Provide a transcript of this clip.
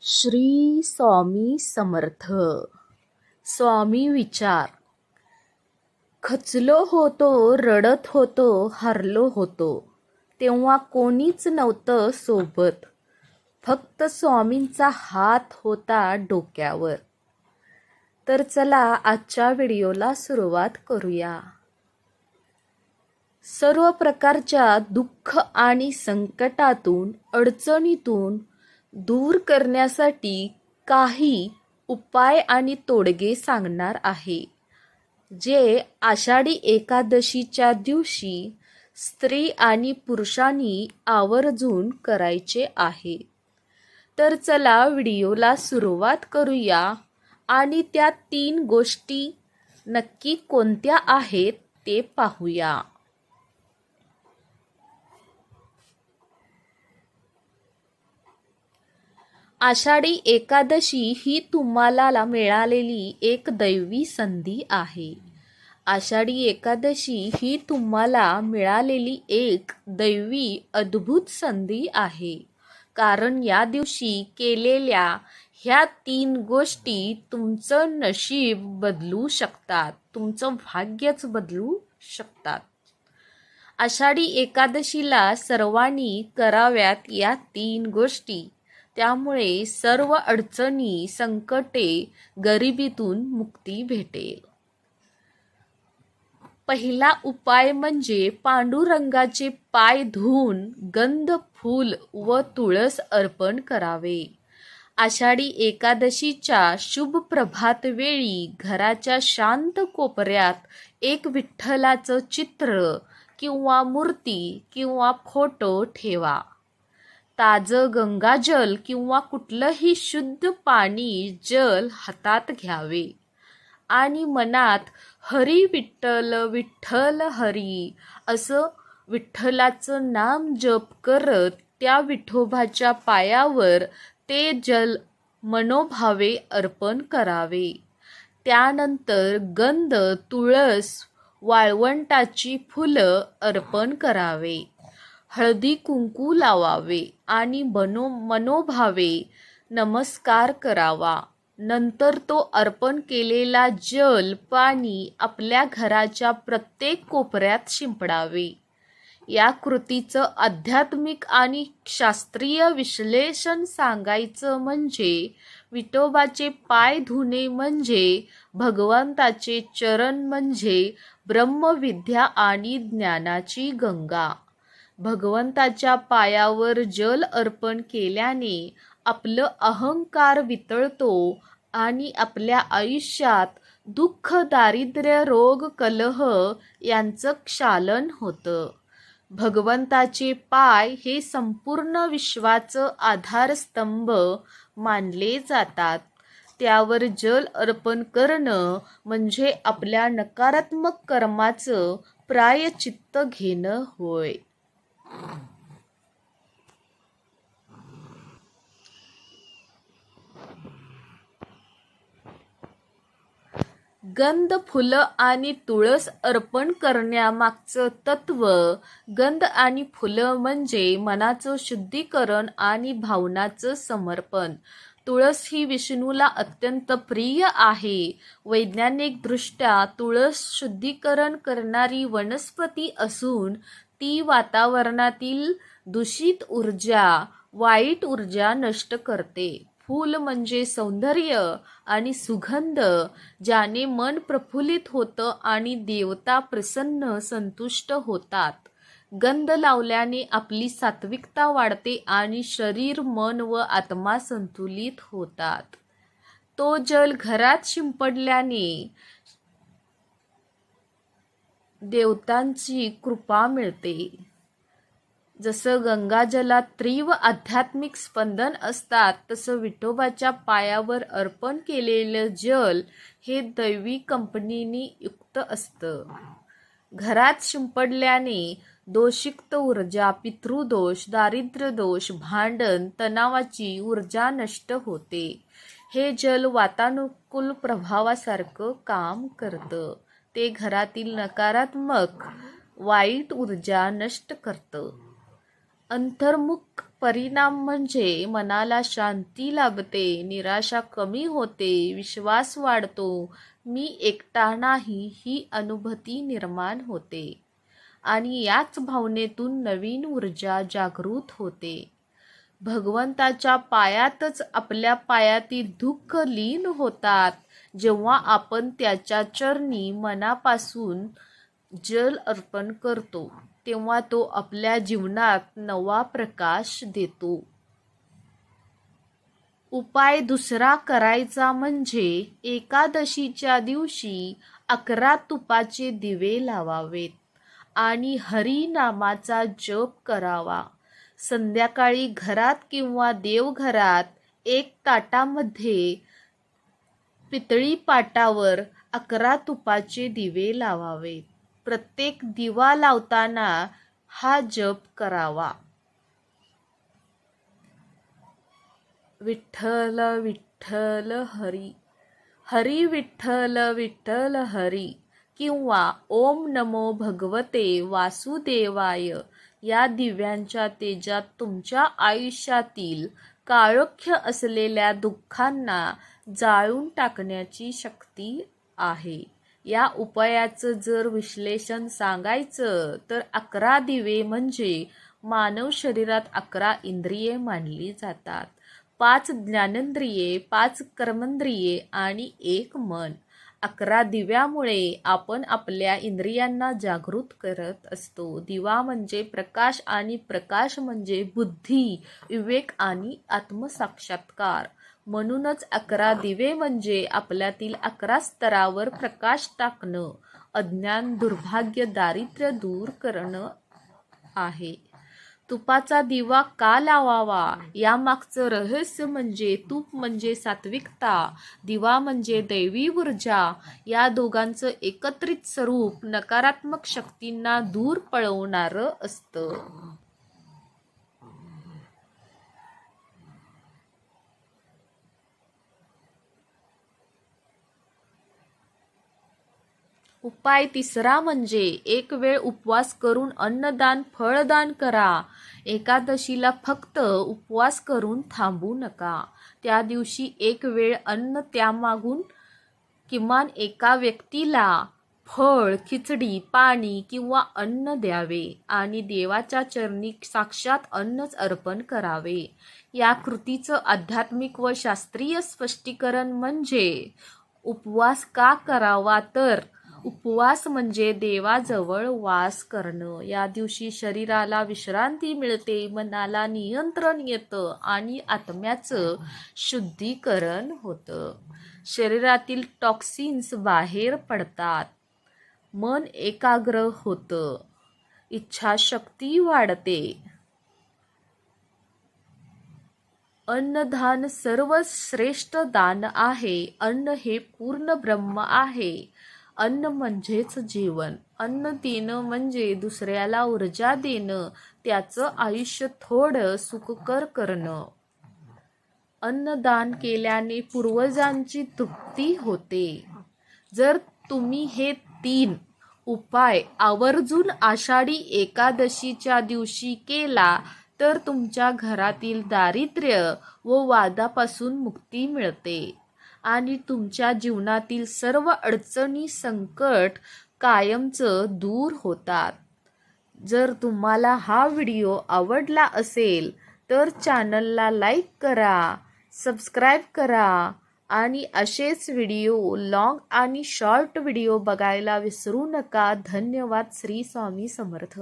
श्री स्वामी समर्थ. स्वामी विचार. खचलो होतो रडत होतो हरलो होतो. तेव्हा कोणीच नव्हतं सोबत. फक्त स्वामींचा हात होता डोक्यावर. तर चला आजच्या व्हिडिओला सुरुवात करूया. सर्व प्रकारच्या दुःख आणि संकटातून अडचणीतून दूर करण्यासाठी काही उपाय आणि तोडगे सांगणार आहे. जे आषाढी एकादशीच्या दिवशी स्त्री आणि पुरुषांनी आवर्जून करायचे आहे. तर चला व्हिडिओला सुरुवात करूया आणि त्या तीन गोष्टी नक्की कोणत्या आहेत ते पाहूया. आषाढी एकादशी ही तुम्हाला मिळालेली एक दैवी संधी आहे. आषाढी एकादशी ही तुम्हाला मिळालेली एक दैवी अद्भुत संधी आहे. कारण या दिवशी केलेल्या ह्या तीन गोष्टी तुमचं नशीब बदलू शकतात. तुमचं भाग्यच बदलू शकतात. आषाढी एकादशीला सर्वांनी कराव्यात या तीन गोष्टी. त्यामुळे सर्व अडचणी संकटे गरिबीतून मुक्ती भेटेल. पहिला उपाय म्हणजे पांडुरंगाचे पाय धुवून गंध फूल व तुळस अर्पण करावे. आषाढी एकादशीच्या शुभ प्रभात वेळी घराच्या शांत कोपऱ्यात एक विठ्ठलाचं चित्र किंवा मूर्ती किंवा फोटो ठेवा. ताजं गंगाजल किंवा कुठलंही शुद्ध पाणी जल हातात घ्यावे. आणि मनात हरी विठ्ठल विठ्ठल हरी असं विठ्ठलाचं नाम जप करत त्या विठोबाच्या पायावर ते जल मनोभावे अर्पण करावे. त्यानंतर गंध तुळस वाळवंटाची फुलं अर्पण करावे. हळदी कुंकू लावावे आणि बनो मनोभावे नमस्कार करावा. नंतर तो अर्पण केलेला जल पाणी आपल्या घराच्या प्रत्येक कोपऱ्यात शिंपडावे. या कृतीचं आध्यात्मिक आणि शास्त्रीय विश्लेषण सांगायचं म्हणजे विठोबाचे पाय धुणे म्हणजे भगवंताचे चरण म्हणजे ब्रह्मविद्या आणि ज्ञानाची गंगा. भगवंताच्या पायावर जल अर्पण केल्याने आपलं अहंकार वितळतो आणि आपल्या आयुष्यात दुःख दारिद्र्य रोग कलह यांचं क्षालन होतं. भगवंताचे पाय हे संपूर्ण विश्वाचं आधारस्तंभ मानले जातात. त्यावर जल अर्पण करणं म्हणजे आपल्या नकारात्मक कर्माचं प्रायचित्त घेणं होय. गंध फुलं आणि तुळस अर्पण करण्यामागचं तत्व गंध आणि फुलं म्हणजे मनाचं शुद्धीकरण आणि भावनाचं समर्पण. तुळस ही विष्णूला अत्यंत प्रिय आहे. वैज्ञानिकदृष्ट्या तुळस शुद्धीकरण करणारी वनस्पती असून ती वातावरणातील दूषित ऊर्जा वाईट ऊर्जा नष्ट करते. फूल म्हणजे सौंदर्य आणि सुगंध ज्याने मन प्रफुल्लित होतं आणि देवता प्रसन्न संतुष्ट होतात. गंध लावल्याने आपली सात्विकता वाढते आणि शरीर मन व आत्मा संतुलित होतात. तो जल घरात शिंपडल्याने देवतांची कृपा मिळते. जसं गंगाजलात तीव्र आध्यात्मिक स्पंदन असतात तसं विठोबाच्या पायावर अर्पण केलेलं जल हे दैवी कंपनीने युक्त असतं. घरात शिंपडल्याने दोषिक्त ऊर्जा पितृदोष दारिद्र्य दोष भांडण तणावाची ऊर्जा नष्ट होते. हे जल वातानुकूल प्रभावासारखं काम करतं. ते घरातील नकारात्मक वाईट ऊर्जा नष्ट करतं. अंतर्मुख परिणाम म्हणजे मनाला शांती लाभते निराशा कमी होते विश्वास वाढतो. मी एकटा नाही ही अनुभूती निर्माण होते. आणि याच भावनेतून नवीन ऊर्जा जागृत होते. भगवंताच्या पायातच आपल्या पायातील दुःख लीन होतात. जेव्हा आपण त्याच्या चरणी मनापासून जल अर्पण करतो तेव्हा तो आपल्या जीवनात नवा प्रकाश देतो. उपाय दुसरा करायचा म्हणजे एकादशीच्या दिवशी अकरा तुपाचे दिवे लावावेत आणि हरी नामाचा जप करावा. संध्याकाळी घरात किंवा देवघरात एक ताटामध्ये पितळी पाटावर अकरा तुपाचे दिवे लावावेत प्रत्येक दिवा लावताना हा जप करावा. विठ्ठल विठ्ठल हरी. हरी विठ्ठल विठ्ठल हरी किंवा ओम नमो भगवते वासुदेवाय या दिव्यांच्या तेजात तुमच्या आयुष्यातील काळोख्य असलेल्या दुःखांना जाळून टाकण्याची शक्ती आहे. या उपायाचं जर विश्लेषण सांगायचं तर अकरा दिवे म्हणजे मानव शरीरात अकरा इंद्रिये मानली जातात. पाच ज्ञानेंद्रिये पाच कर्मेंद्रिये आणि एक मन. अकरा दिव्यामुळे आपण आपल्या इंद्रियांना जागृत करत असतो. दिवा म्हणजे प्रकाश आणि प्रकाश म्हणजे बुद्धी विवेक आणि आत्मसाक्षात्कार. म्हणूनच अकरा दिवे म्हणजे आपल्यातील अकरा स्तरावर प्रकाश टाकणं अज्ञान दुर्भाग्य दारिद्र्य दूर करणं आहे. तुपाचा दिवा का लावावा? यामागचं रहस्य म्हणजे तूप म्हणजे सात्विकता दिवा म्हणजे दैवी ऊर्जा. या दोघांचं एकत्रित स्वरूप नकारात्मक शक्तींना दूर पळवणारं असतं. उपाय तिसरा म्हणजे एक वेळ उपवास करून अन्नदान फळदान करा. एकादशीला फक्त उपवास करून थांबू नका. त्या दिवशी एक वेळ अन्न त्यामागून किमान एका व्यक्तीला फळ खिचडी पाणी किंवा अन्न द्यावे आणि देवाच्या चरणी साक्षात अन्नच अर्पण करावे. या कृतीचं आध्यात्मिक व शास्त्रीय स्पष्टीकरण म्हणजे उपवास का करावा तर उपवास म्हणजे देवाजवळ वास करणं. या दिवशी शरीराला विश्रांती मिळते मनाला नियंत्रण येतं आणि आत्म्याचं शुद्धीकरण होतं. शरीरातील टॉक्सिन्स बाहेर पडतात. मन एकाग्र होतं. इच्छाशक्ती वाढते. अन्नदान सर्वश्रेष्ठ दान आहे. अन्न हे पूर्ण ब्रह्म आहे. अन्न म्हणजेच जीवन. अन्न देणं म्हणजे दुसऱ्याला ऊर्जा देणं त्याचं आयुष्य थोडं सुखकर करणं. अन्नदान केल्याने पूर्वजांची तृप्ती होते. जर तुम्ही हे तीन उपाय आवर्जून आषाढी एकादशीच्या दिवशी केला तर तुमच्या घरातील दारिद्र्य व वादापासून मुक्ती मिळते. आणि तुमच्या जीवनातील सर्व अडचणी संकट कायमचं दूर होतात. जर तुम्हाला हा व्हिडिओ आवडला असेल तर चॅनलला लाईक करा सबस्क्राईब करा आणि असेच व्हिडिओ लॉंग आणि शॉर्ट व्हिडिओ बघायला विसरू नका. धन्यवाद. श्री स्वामी समर्थ.